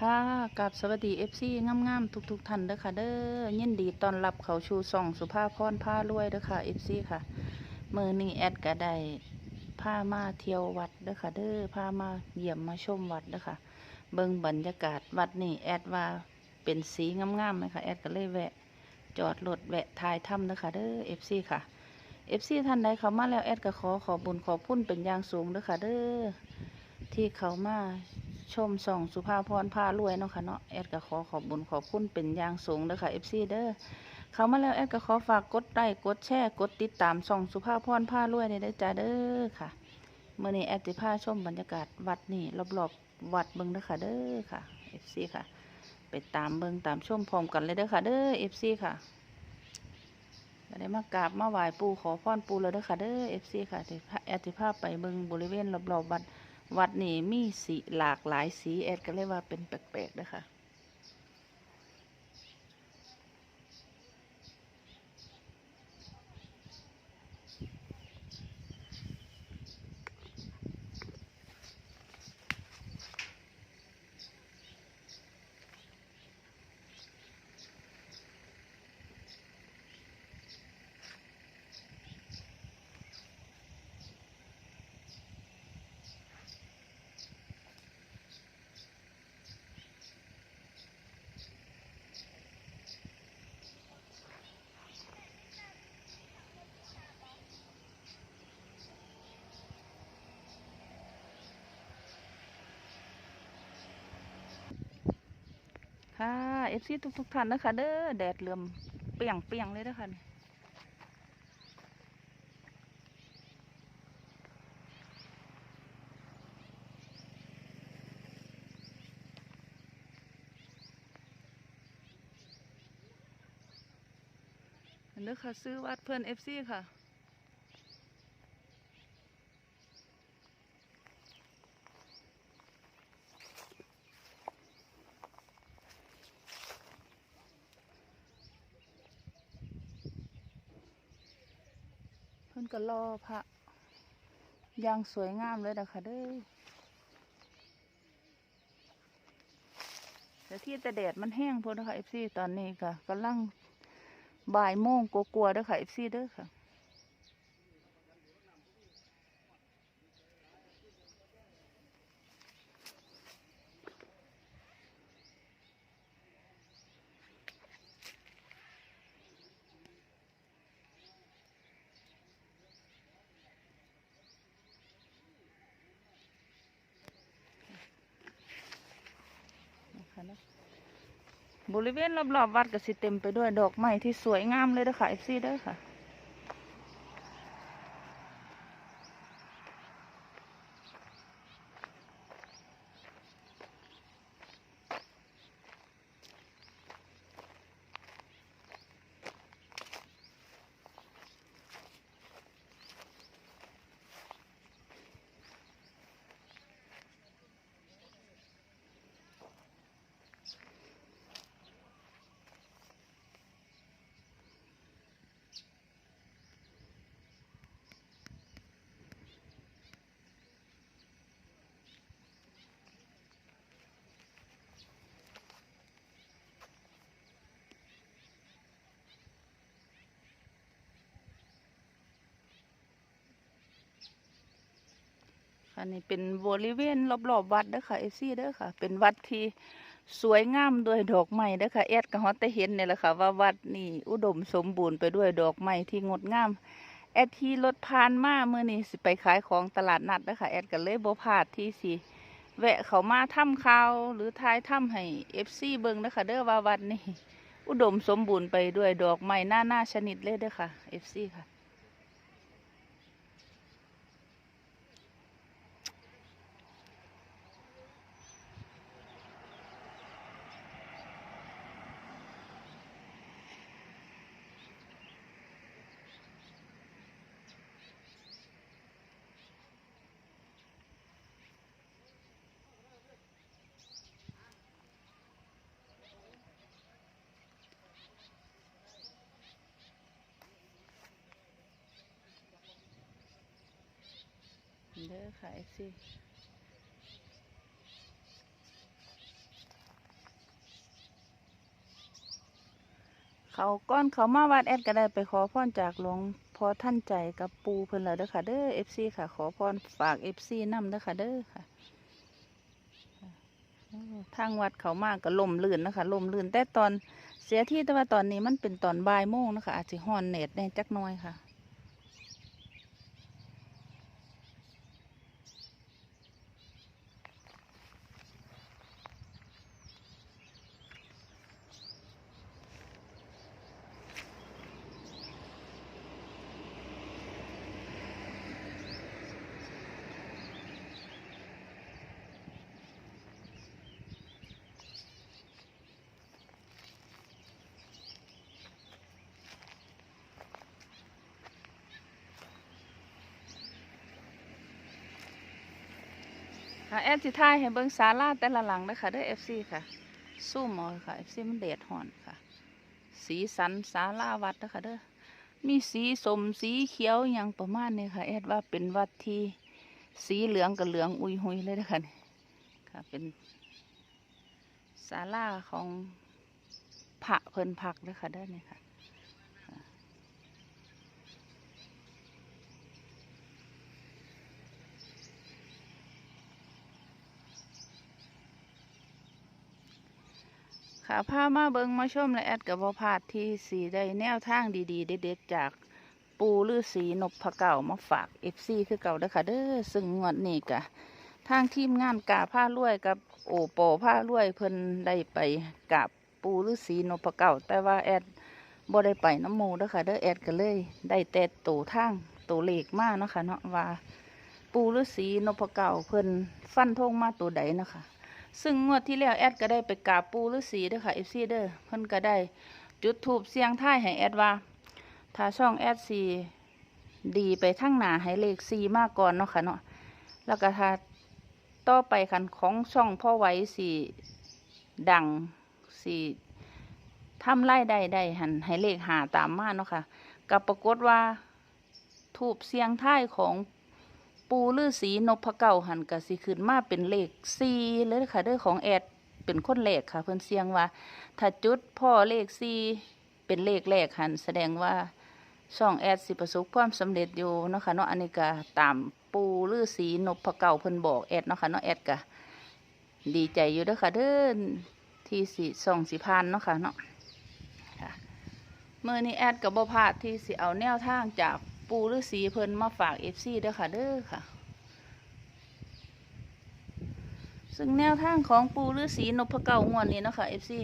ค่ะกับสวัสดีเอฟซีงามๆทุกๆท่านเด้อค่ะเด้อยินดีตอนรับเขาชูส่องสุภาพพรผ้ารวยเด้อค่ะเอฟซีค่ะมือนี้แอดก็ได้พามาเที่ยววัดเด้อค่ะเด้อพามาเยี่ยมมาชมวัดเด้อค่ะ เบิ่งบรรยากาศวัดนี่แอดว่าเป็นสีงามๆไหมคะแอดก็เลยแวะ จอดรถแวะถ่ายถ้ำเด้อค่ะเด้อเอฟซีค่ะเอฟซีท่านใดเข้ามาแล้วแอดก็ขอขอบุญขอพุ่นเป็นอย่างสูงเด้อค่ะเด้อที่เขามา ชมส่องสุภาพรพารวยเนาะค่ะเนาะแอดก็ขอขอบบุญขอบคุณเป็นอย่างสูงเด้อค่ะ FC เด้อเขามาแล้วแอดก็ขอฝากกดไลค์กดแชร์กดติดตามส่องสุภาพรพารวยเด้อจ้าเด้อค่ะเมื่อนี้แอดสิพาชมบรรยากาศวัดนี่รอบๆวัดเบิ่งเด้อค่ะเด้อค่ะ FC ค่ะ ไปตามเบิ่งตามชมพร้อมกันเลยเด้อค่ะเด้อ FC ค่ะก็ได้มากราบมาไหว้ปู่ขอพรปู่แล้วเด้อค่ะเด้อ FC ค่ะแอดสิพาไปเบิ่งบริเวณรอบๆวัด วัดนี่มีสีหลากหลายสีแอดก็เลยว่าเป็นแปลกๆนะคะ ค่ะเอฟซีทุกๆท่านนะคะเด้อแดดเหลื่อมเปียงเปียงๆเลยนะคะนี่อันนี้ค่ะซื้อวัดเพื่อนเอฟซีค่ะ ก็รอพระอย่างสวยงามเลยนะคะเด้อแต่ที่แต่แดดมันแห้งพอนะคะเอฟซีตอนนี้ค่ะกำลังบ่ายโมงกลัวๆเด้อค่ะเอฟซีเด้อค่ะ นะคะเนาะบริเวณรอบๆวัดก็สิเต็มไปด้วยดอกไม้ที่สวยงามเลยเด้อค่ะเอฟซีเด้อค่ะ ค่ะนี่เป็นบริเวณรอบๆวัดเด้อค่ะเอซี่เด้อค่ะ เป็นวัดที่สวยงามด้วยดอกไม้เด้อค่ะแอดก็ฮอดแต่เห็นเนี่ยแหละค่ะว่าวัดนี่อุดมสมบูรณ์ไปด้วยดอกไม้ที่งดงามแอดที่รถผ่านมาเมื่อนี้สิไปขายของตลาดนัดเด้อค่ะแอดก็เลยบ่พลาดที่สิแวะเขามาทำข่าวหรือทายถ้ำให้ FC เบิ่งเด้อค่ะเด้อว่าวัดนี่อุดมสมบูรณ์ไปด้วยดอกไม้หน้าหน้าชนิดเลยเด้อค่ะ FC ค่ะ เด้อค่ะเอฟซีเขาก้อนเขามาวัดแอดก็ได้ไปขอพรจากหลวงพอท่านใจกับปูเพิ่นแล้วเด้อค่ะเด้อเอฟซีค่ะ ขอพรฝากเอฟซีนำเด้อค่ะเด้อค่ะทางวัดเขามากก็ลมลื่นนะคะลมลื่นแต่ตอนเสียที่แต่ว่าตอนนี้มันเป็นตอนบ่ายโมงนะคะอาจจะห้อนเน็ตแน่จักน้อยค่ะ ค่ะแอดสิทายให้เบิ่งศาลาแต่ละหลังนะคะเด้อ FC ค่ะสู้มอค่ะ FC มันแดดห่อนค่ะ สีสันศาลาวัดนะคะเด้อมีสีสมสีเขียวอย่างประมาณนี้ค่ะแอดว่าเป็นวัดที่สีเหลืองกับเหลืองอุยหุยเลยนะคะนี่ค่ะ เป็นศาลาของพระเพิ่นพักเลยค่ะเด้อนี่ค่ะ ค่ะพามาเบิงมาชมและแอดกับบพาดที่สีได้แนวทางดีๆ เด็ดๆจากปูลือสีนพพะเก่ามาฝากเอฟซีคือเก่าเด้อค่ะเด้อซึ่งงวดนี้กะทางทีมงานกาผ้าลวยกับโอโปผ้าลวยเพิ่นได้ไปกับปูลือสีนพพะเก่าแต่ว่าแอดบ่ได้ไปน้ำมูเด้อค่ะเด้อแอดก็เลย ได้แต่โตทางโตเลขมาเนาะค่ะเนาะว่า ปูฤาษีนพเก่าเพิ่นฟันธงมาตัวใดนะคะ ซึ่งงวดที่แล้วแอดก็ได้ไปกราบปูฤาษีเด้อค่ะเอฟซีเด้อเพิ่นก็ได้จุดถูปเสียงท้ายให้แอดว่า ถ้าช่องแอดซีดีไปทั้งหนาให้เลขซีมากก่อนเนาะค่ะเนาะแล้วก็ถ้าต่อไปคันของช่องพ่อไว้สีดังสีทำไล่ได้ได้หันให้เลขหาตามมาเนาะค่ะกับปรากฏว่าถูปเสียงท้ายของ ปูลือสีนพเก่าหันกะสิขึ้นมาเป็นเลขสี่เลยเด้อค่ะเด้อของแอดเป็นคนแรกค่ะ เพิ่นเสียงว่า ถ้าจุดพ่อเลขสี่เป็นเลขแรกหันแสดงว่าช่องแอดสิประสบความสำเร็จอยู่เนาะค่ะเนาะอันนี้ก็ตามปูลือสีนพเก่าเพิ่นบอกแอดเนาะค่ะเนาะแอดก็ดีใจอยู่เด้อค่ะเด้อที่สิส่องสิพานเนาะค่ะเนาะเมื่อนี้แอดกับบ่พลาดที่สิเอาแนวทางจาก ปูฤาษีเพิ่นมาฝากเอฟซีเด้อค่ะเด้อค่ะ ซึ่งแนวทางของปูฤาษีนพเก่างวดนี้เนาะค่ะเอฟซี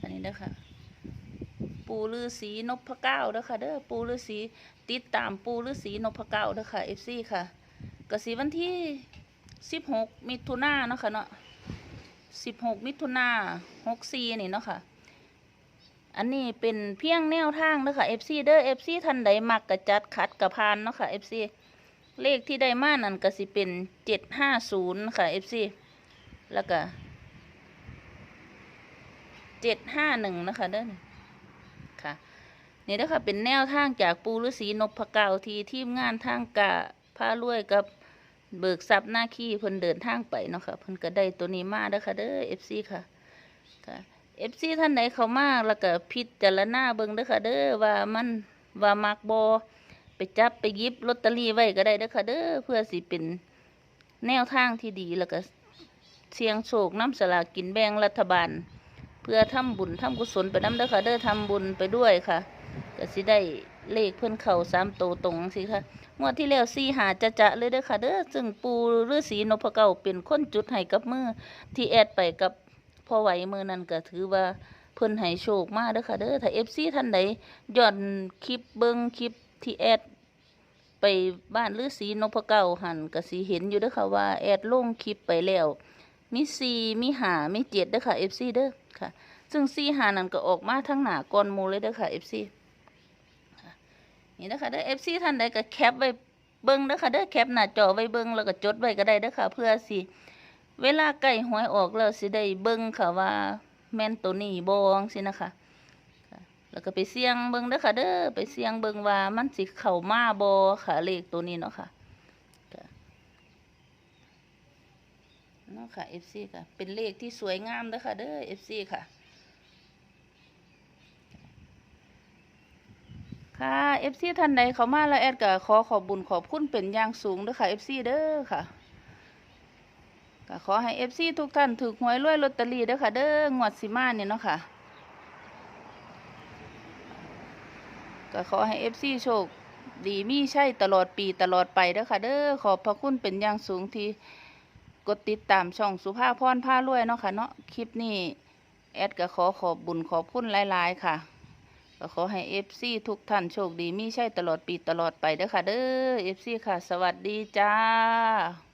อันนี้เด้อค่ะ ปูฤาษีนพเก้าเด้อค่ะเด้อปูฤาษีติดตามปูฤาษีนพเก้าเด้อค่ะเอฟซีค่ะกสีวันที่สิบหกมิถุนายนเนาะค่ะเนาะสิบหกมิถุนาหกสี่นี่เนาะค่ะ อันนี้เป็นเพียงแนวทางเด้อค่ะ FC เด้อ FC ท่านใดมักกระจัดขัดกระพานเนาะค่ะ FC เลขที่ได้มานั่นก็สิเป็นเจ็ดห้าศูนย์ค่ะ FC แล้วก็เจ็ดห้าหนึ่งนะคะเด้อค่ะนี่เด้อค่ะเป็นแนวทางจากปูฤาษีนพเก่าทีทีมงานทางกะพารวยกับเบิกทรัพย์หน้าขี้เพิ่นเดินทางไปเนาะค่ะเพิ่นก็ได้ตัวนี้มาเด้อค่ะเด้อ FC ค่ะค่ะ เอฟซีท่านไหนเขามาแล้วก็พิจารณาเบิ่งเด้อค่ะเด้อว่ามันว่ามักบอไปจับไปยิบลอตเตอรี่ไว้ก็ได้เด้อค่ะเด้อเพื่อสิเป็นแนวทางที่ดีแล้วก็เสียงโชคน้ำสลากกินแบ่งรัฐบาล เพื่อทำบุญทำกุศลไปน้ำเด้อค่ะเด้อทำบุญไปด้วยค่ะก็สิได้เลขเพิ่นเข่าสามโตตรงสิค่ะงวดที่แล้วสี่หาจะจะเลยเด้อค่ะเด้อซึ่งปูฤาษีนพเก่าเป็นคนจุดให้กับมือที่แอดไปกับ พอไหวมือนั้นก็ถือว่าเพิ่นให้โชคมาเด้อค่ะเด้อถ้า FC ท่านใดย้อนคลิปเบิ่งคลิปที่แอดไปบ้านฤาษีนพเก่าหันก็สิเห็นอยู่เด้อค่ะว่าแอดลงคลิปไปแล้ว มี4มี5มี7เด้อค่ะ FC เด้อค่ะ ซึ่ง4 5นั่นก็ออกมาทั้งหนาก่อนมูเลยเด้อค่ะ FC ค่ะนี่เด้อค่ะเด้อ FC ท่านใดก็แคปไว้เบิ่งเด้อค่ะเด้อแคปหน้าจอไว้เบิ่งแล้วก็จดไว้ก็ได้เด้อค่ะเพื่อสิ เวลาใกล้หวยออกแล้วสิได้เบิ่งค่ะว่าแม่นตัวนี้บ่จังซี่นะคะ แล้วก็ไปเสี่ยงเบิ่งเด้อค่ะเด้อไปเสี่ยงเบิ่งว่ามันสิเข้ามาบ่ค่ะเลขตัวนี้เนาะค่ะค่ะเนาะค่ะ FC ค่ะ เป็นเลขที่สวยงามเด้อค่ะเด้อ FC ค่ะ ค่ะ FC ท่านใดเขามาแล้วแอดก็ขอขอบบุญขอบคุณเป็นอย่างสูงเด้อค่ะ FC เด้อค่ะ ก็ขอให้ FC ทุกท่านถูกหวยรวยลอตเตอรี่เด้อค่ะ เด้องวดสิมาเนี่ยเนาะค่ะก็ขอให้ FC โชคดีมีใช่ตลอดปีตลอดไปเด้อค่ะ เด้อขอบพระคุณเป็นอย่างสูงที่กดติดตามช่องสุภาพพรผ้ารวยเนาะค่ะเนาะคลิปนี้แอดก็ขอขอบบุญขอบคุณหลาย ๆ ค่ะก็ขอให้ FC ทุกท่านโชคดีมีใช่ตลอดปีตลอดไปเด้อค่ะ เด้อ FC ค่ะ สวัสดีจ้า